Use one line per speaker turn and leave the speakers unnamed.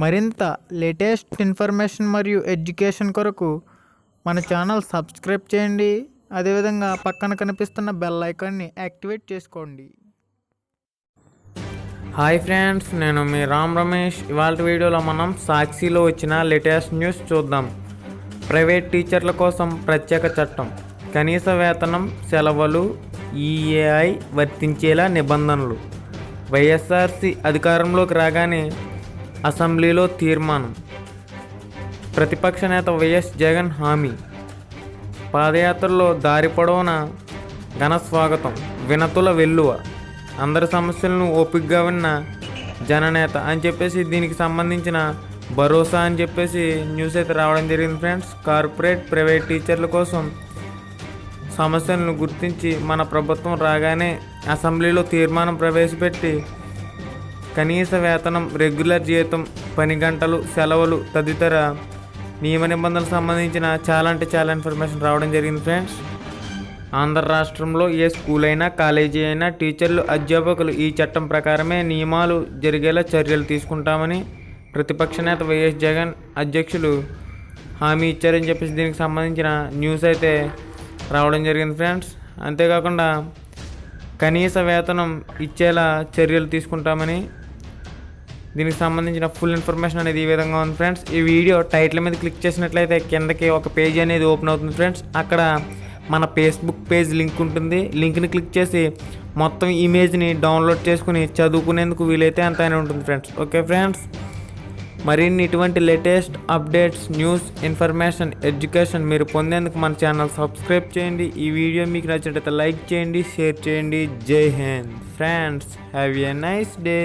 మరింత latest information మరియు education కొరకు మన ఛానల్ సబ్స్క్రైబ్ చేయండి. అదేవిధంగా పక్కన కనిపిస్తున్న బెల్ ఐకాన్ని యాక్టివేట్ చేసుకోండి. హాయ్ ఫ్రెండ్స్ నేను మీ రామ్ రమేష్. ఇవాళ వీడియోలో మనం సాక్షిలో వచ్చిన లేటెస్ట్ న్యూస్ చూద్దాం. ప్రైవేట్ టీచర్ల కోసం ప్రత్యేక చట్టం. కనీస వేతనం సెలవులు ఈఏఐ వర్తించేలా నిబంధనలు. వైఎస్ఆర్సి అధికారంలోకి రాగానే అసెంబ్లీలో తీర్మానం. ప్రతిపక్ష నేత వైఎస్ జగన్ హామీ. పాదయాత్రలో దారి పొడవున ఘన స్వాగతం వినతుల వెల్లువ. అందరి సమస్యలను ఓపికగా విన్న జననేత అని చెప్పేసి దీనికి సంబంధించిన భరోసా అని చెప్పేసి న్యూస్ అయితే రావడం జరిగింది ఫ్రెండ్స్. కార్పొరేట్ ప్రైవేట్ టీచర్ల కోసం సమస్యలను గుర్తించి మన ప్రభుత్వం రాగానే అసెంబ్లీలో తీర్మానం ప్రవేశపెట్టి కనీస వేతనం రెగ్యులర్ జీతం పని గంటలు సెలవులు తదితర నియమ నిబంధనలకు సంబంధించిన చాలా అంటే చాలా ఇన్ఫర్మేషన్ రావడం జరిగింది ఫ్రెండ్స్ ఆంధ్ర రాష్ట్రంలో ఏ స్కూల్ అయినా కాలేజీ అయినా టీచర్లు అధ్యాపకులు ఈ చట్టం ప్రకారమే నియమాలు జరిగేలా చర్యలు తీసుకుంటామని ప్రతిపక్ష నేత వైఎస్ జగన్ అధ్యక్షులు హామీ ఇచ్చారని చెప్పేసి దీనికి సంబంధించిన న్యూస్ అయితే రావడం జరిగింది ఫ్రెండ్స్ అంతేకాకుండా కనీస వేతనం ఇచ్చేలా చర్యలు తీసుకుంటామని దీనికి సంబంధించిన ఫుల్ ఇన్ఫర్మేషన్ అనేది ఈ విధంగా ఉంది ఫ్రెండ్స్ ఈ వీడియో టైటిల్ మీద క్లిక్ చేసినట్లయితే కిందకి ఒక పేజ్ అనేది ఓపెన్ అవుతుంది ఫ్రెండ్స్ అక్కడ మన ఫేస్బుక్ పేజ్ లింక్ ఉంటుంది. లింక్ని క్లిక్ చేసి మొత్తం ఇమేజ్ని డౌన్లోడ్ చేసుకుని చదువుకునేందుకు వీలైతే అంత ఉంటుంది ఫ్రెండ్స్ ఓకే ఫ్రెండ్స్ మరిన్ని ఇటువంటి latest updates news information education మీరు పొందేందుకు మన ఛానల్ సబ్స్క్రైబ్ చేయండి. ఈ వీడియో మీకు నచ్చినట్లయితే లైక్ చేయండి షేర్ చేయండి. Jai Hind friends have a nice day